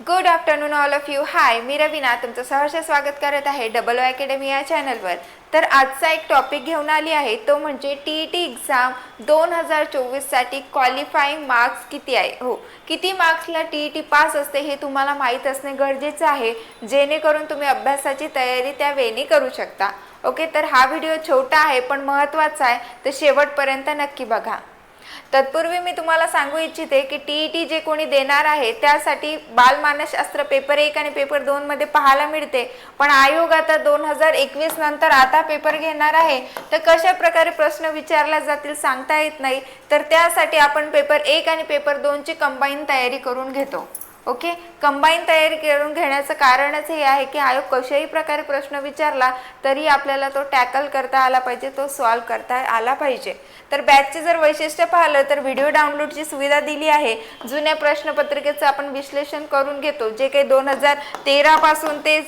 Good afternoon all of you hi मी रवीना. तुमचं सहर्ष स्वागत करत आहे डबल ओ अकॅडमी या चॅनलवर तर आजचा एक टॉपिक घेऊन आली आहे. तो म्हणजे टी ई टी एक्झाम दोन हजार चोवीससाठी क्वालिफाईंग मार्क्स किती आहे? हो किती मार्क्सला टी ई टी पास असते हे तुम्हाला माहीत असणे गरजेचं आहे. जेणेकरून तुम्ही अभ्यासाची तयारी त्या वेळी करू शकता. ओके तर हा व्हिडिओ छोटा आहे पण महत्त्वाचा आहे. तर शेवटपर्यंत नक्की बघा. तत्पूर्वी मी तुम्हाला सांगू इच्छिते की टी ई टी जे कोणी देणार आहे त्यासाठी बालमानसशास्त्र पेपर एक आणि पेपर दोन मध्ये पाहायला मिळते. पण आयोग आता दोन हजार एकवीस नंतर आता पेपर घेणार आहे. तर कशा प्रकारे प्रश्न विचारला जातील सांगता येत नाही. तर त्यासाठी आपण पेपर एक आणि पेपर दोनची कंबाईन तयारी करून घेतो. ओके? कंबाईन तयारी करून घेण्याचं कारणच हे आहे की आयोग कशाही प्रकारे प्रश्न विचारला तरी आपल्याला तो टॅकल करता आला पाहिजे तो सॉल्व करता आला पाहिजे. तर बॅचचे जर वैशिष्ट्य पाहिलं तर व्हिडिओ डाउनलोडची सुविधा दिली आहे. जुन्या प्रश्नपत्रिकेचं आपण विश्लेषण करून घेतो जे काही दोन हजार तेरापासून ते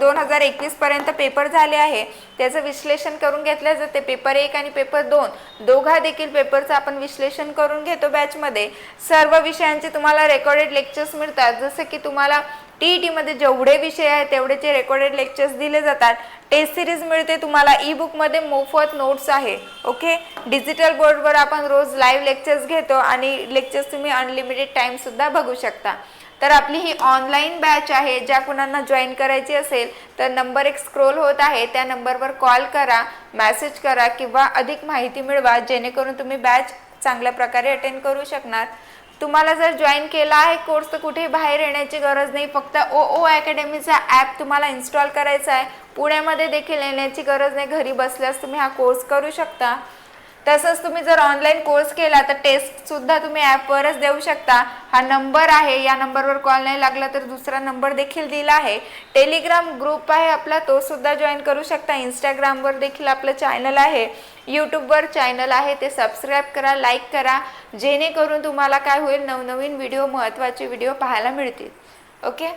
दोन हजार एकवीसपर्यंत पेपर झाले आहे. त्याचं विश्लेषण करून घेतलं जाते. पेपर एक आणि पेपर दोन दोघा देखील पेपरचं आपण विश्लेषण करून घेतो बॅचमध्ये. सर्व विषयांचे तुम्हाला रेकॉर्डेड लेक्चर्स मिळतात. जसं की तुम्हाला टी ई जेवढे विषय आहेत तेवढेचे रेकॉर्डेड लेक्चर्स दिले जातात. टेस्ट सिरीज मिळते तुम्हाला ई बुकमध्ये मोफत नोट्स आहे. ओके डिजिटल बोर्डवर आपण रोज लाईव्ह लेक्चर्स घेतो आणि लेक्चर्स तुम्ही अनलिमिटेड टाईमसुद्धा बघू शकता. तर आपली ही ऑनलाईन बॅच आहे ज्या कुणांना जॉईन करायची असेल तर नंबर एक स्क्रोल होत आहे. त्या नंबरवर कॉल करा मॅसेज करा किंवा अधिक माहिती मिळवा जेणेकरून तुम्ही बॅच चांगल्या प्रकारे अटेंड करू शकणार. तुम्हाला जर जॉईन केला आहे कोर्स तर कुठे बाहेर येण्याची गरज नाही. फक्त ओ ओ अकॅडमीचा ॲप तुम्हाला इन्स्टॉल करायचा आहे. पुण्यामध्ये देखील येण्याची गरज नाही. घरी बसल्यास तुम्ही हा कोर्स करू शकता. तसंच तुम्ही जर ऑनलाईन कोर्स केला तर टेस्ट सुद्धा तुम्ही ॲपवरच देऊ शकता. हा नंबर आहे या नंबरवर कॉल नाही लागला तर दुसरा नंबर देखील दिला आहे. टेलिग्राम ग्रुप आहे आपला तो सुद्धा जॉईन करू शकता. इंस्टाग्रामवर देखील आपलं चॅनल आहे. यूट्यूबवर चॅनल आहे ते सबस्क्राईब करा लाईक करा. जेणेकरून तुम्हाला काय होईल नवनवीन व्हिडिओ महत्त्वाचे व्हिडिओ पाहायला मिळतील. ओके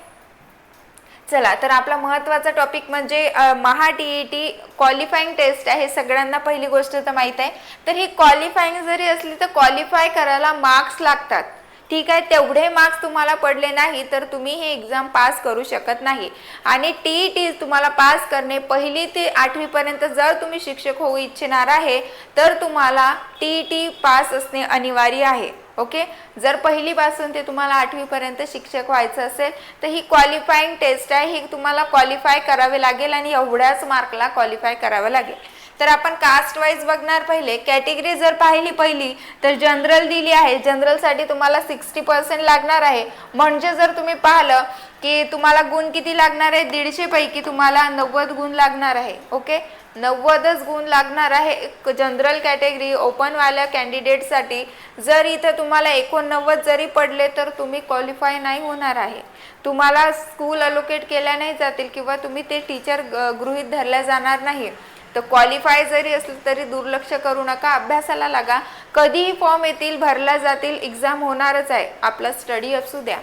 चला तर आपला महत्त्वाचा टॉपिक म्हणजे Maha T E T qualifying test आहे. सगळ्यांना पहिली गोष्ट तर माहीत आहे. तर ही क्वालिफाईंग जरी असली तर क्वालिफाय करायला मार्क्स लागतात. ठीक आहे तेवढे मार्क्स तुम्हाला पडले नाही तर तुम्ही हे एक्झाम पास करू शकत नाही. आणि टी ई टी तुम्हाला पास करणे पहिली ते आठवीपर्यंत जर तुम्ही शिक्षक होऊ इच्छिणार आहे तर तुम्हाला टी ई टी पास असणे अनिवार्य आहे. ओके जर पहिलीपासून ते तुम्हाला आठवीपर्यंत शिक्षक व्हायचं असेल तर ही क्वालिफाईंग टेस्ट आहे. ही तुम्हाला क्वालिफाय करावे लागेल आणि एवढ्याच मार्कला क्वालिफाय करावं लागेल. तर आपण कास्ट वाईज बघणार पहिले. कॅटेगरी जर पाहिली पहिली तर जनरल दिली आहे. जनरलसाठी तुम्हाला सिक्स्टी पर्सेंट लागणार आहे. म्हणजे जर तुम्ही पाहिलं की तुम्हाला गुण किती लागणार आहे? दीडशेपैकी तुम्हाला नव्वद गुण लागणार आहे. ओके नव्वदच गुण लागणार आहे. जनरल कॅटेगरी ओपनवाल्या कॅन्डिडेटसाठी जर इथं तुम्हाला एकोणनव्वद जरी पडले तर तुम्ही क्वालिफाय नाही होणार आहे. तुम्हाला स्कूल अलोकेट केल्या नाही जातील किंवा तुम्ही ते टीचर गृहीत धरल्या जाणार नाही. तर क्वालिफाय जरी असलं तरी दुर्लक्ष करू नका अभ्यासाला लागा. कधीही फॉर्म येतील भरल्या जातील एक्झाम होणारच आहे. आपला स्टडी असू द्या.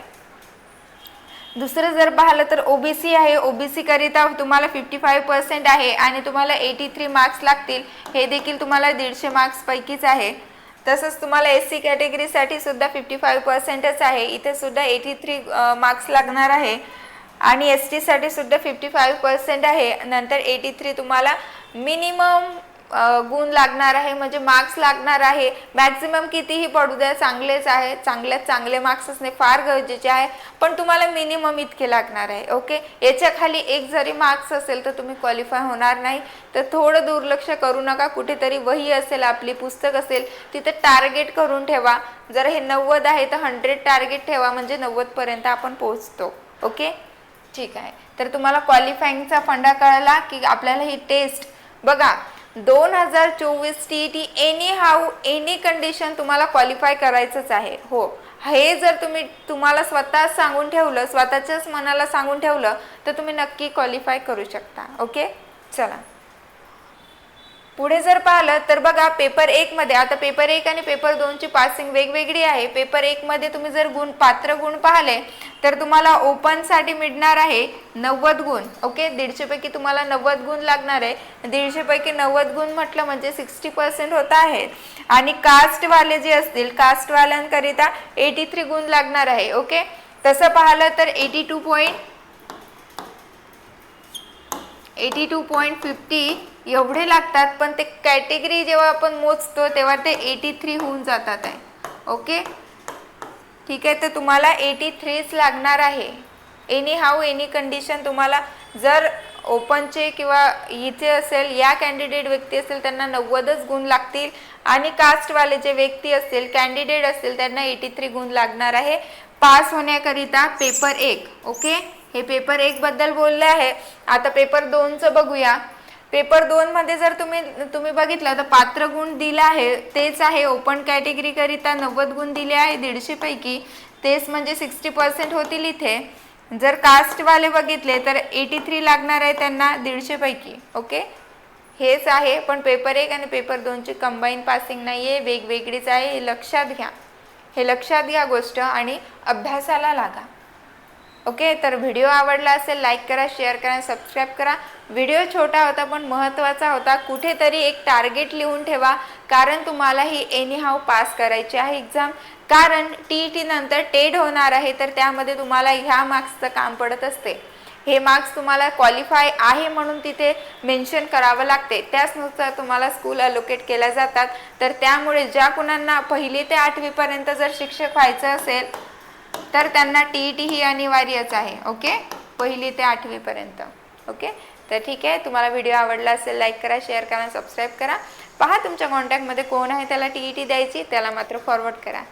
दुसरं जर पाहिलं तर ओबीसी आहे. ओबीसी करिता तुम्हाला फिफ्टी फाईव्ह पर्सेंट आहे आणि तुम्हाला एटी थ्री मार्क्स लागतील. हे देखील तुम्हाला दीडशे मार्क्स पैकीच आहे. तसंच तुम्हाला एस सी कॅटेगरीसाठी सुद्धा फिफ्टी फाईव्ह पर्सेंटच आहे. इथे सुद्धा एटी थ्री मार्क्स लागणार आहे. आणि एस टीसाठी सुद्धा फिफ्टी फाईव्ह पर्सेंट आहे. नंतर एटी थ्री तुम्हाला मिनिमम गुण लागणार आहे म्हणजे मार्क्स लागणार आहे. मॅक्झिमम कितीही पडू द्या चांगलेच आहे. चांगल्यात चांगले मार्क्स असणे फार गरजेचे आहे. पण तुम्हाला मिनिमम इतके लागणार आहे ओके याच्या खाली एक जरी मार्क्स असेल तर तुम्ही क्वालिफाय होणार नाही. तर थोडं दुर्लक्ष करू नका. कुठेतरी वही असेल आपली पुस्तक असेल तिथं टार्गेट करून ठेवा. जर हे नव्वद आहे तर हंड्रेड टार्गेट ठेवा म्हणजे नव्वदपर्यंत आपण पोहोचतो ओके ठीक आहे. तर तुम्हाला क्वालिफाईंगचा फंडा कळला की आपल्याला ही टेस्ट बघा दोन हजार चोवीस T T anyhow any condition तुम्हाला क्वालिफाय करायचंच आहे. हो हे जर तुम्ही तुम्हाला स्वतः सांगून ठेवलं स्वतःच्याच मनाला सांगून ठेवलं तर तुम्ही नक्की क्वालिफाय करू शकता. ओके चला. पुढे जर पाहिलं तर बघा पेपर एक मध्ये आता पेपर एक आणि पेपर दोनची पासिंग वेगवेगळी आहे. पेपर एक मध्ये तुम्ही जर गुण पात्र गुण पाहिले तर तुम्हाला ओपनसाठी मिळणार आहे नव्वद गुण. ओके दीडशे पैकी तुम्हाला नव्वद गुण लागणार आहे. दीडशे पैकी नव्वद गुण म्हटलं म्हणजे सिक्स्टी पर्सेंट होत आहे. आणि कास्टवाले जे असतील कास्टवाल्यांकरिता एटी थ्री गुण लागणार आहे. ओके तसं पाहिलं तर eighty two point eighty two point fifty एवढे लागतात पण ते कॅटेगरी जेव्हा आपण मोजतो तेव्हा ते एटी थ्री होऊन जातात आहे. ओके? ठीक आहे तर तुम्हाला एटी थ्रीच लागणार आहे. एनी हाऊ एनी कंडिशन तुम्हाला जर ओपनचे किंवा इथे असेल या कॅन्डिडेट व्यक्ती असेल त्यांना नव्वदच गुण लागतील. आणि कास्टवाले जे व्यक्ती असतील कॅन्डिडेट असतील त्यांना एटी थ्री गुण लागणार आहे. पास होण्याकरिता पेपर एक. ओके? हे पेपर एक बद्दल बोलले आहे. आता पेपर दोनचं बघूया. पेपर दोन मध्ये जर तुम्ही तुम्ही बघितलं तर पात्र गुण दिला आहे. तेच आहे ओपन कॅटेगरी करिता नव्वद गुण दिले आहे दीडशे पैकी. तेच म्हणजे सिक्स्टी पर्सेंट होतील इथे. जर कास्टवाले बघितले तर एटी थ्री लागणार आहे त्यांना दीडशे पैकी. ओके हेच आहे. पण पेपर एक आणि पेपर दोनची कंबाईन पासिंग नाही आहे वेगवेगळीच आहे. हे लक्षात घ्या. हे लक्षात घ्या गोष्ट आणि अभ्यासाला लागा. ओके तर व्हिडिओ आवडला असेल लाईक करा शेअर करा सबस्क्राईब करा. व्हिडिओ छोटा होता पण महत्त्वाचा होता. कुठेतरी एक टार्गेट लिहून ठेवा कारण तुम्हाला ही एनी हाऊ पास करायची आहे एक्झाम कारण टी ई टी नंतर टेड होणार आहे तर त्यामध्ये तुम्हाला ह्या मार्क्सचं काम पडत असते. हे मार्क्स तुम्हाला क्वालिफाय आहे म्हणून तिथे मेन्शन करावं लागते. त्याचनुसार तुम्हाला स्कूल अलोकेट केल्या जातात. तर त्यामुळे ज्या कुणांना पहिली ते आठवीपर्यंत जर शिक्षक व्हायचं असेल तर त्यांना टी ई टी ही अनिवार्यच आहे ओके? पहिली ते आठवीपर्यंत ओके? तर ठीक आहे तुम्हाला व्हिडिओ आवडला असेल लाईक करा शेअर करा सबस्क्राईब करा. पहा तुमच्या कॉन्टॅक्टमध्ये कोण आहे त्याला टी ई टी द्यायची त्याला मात्र फॉरवर्ड करा.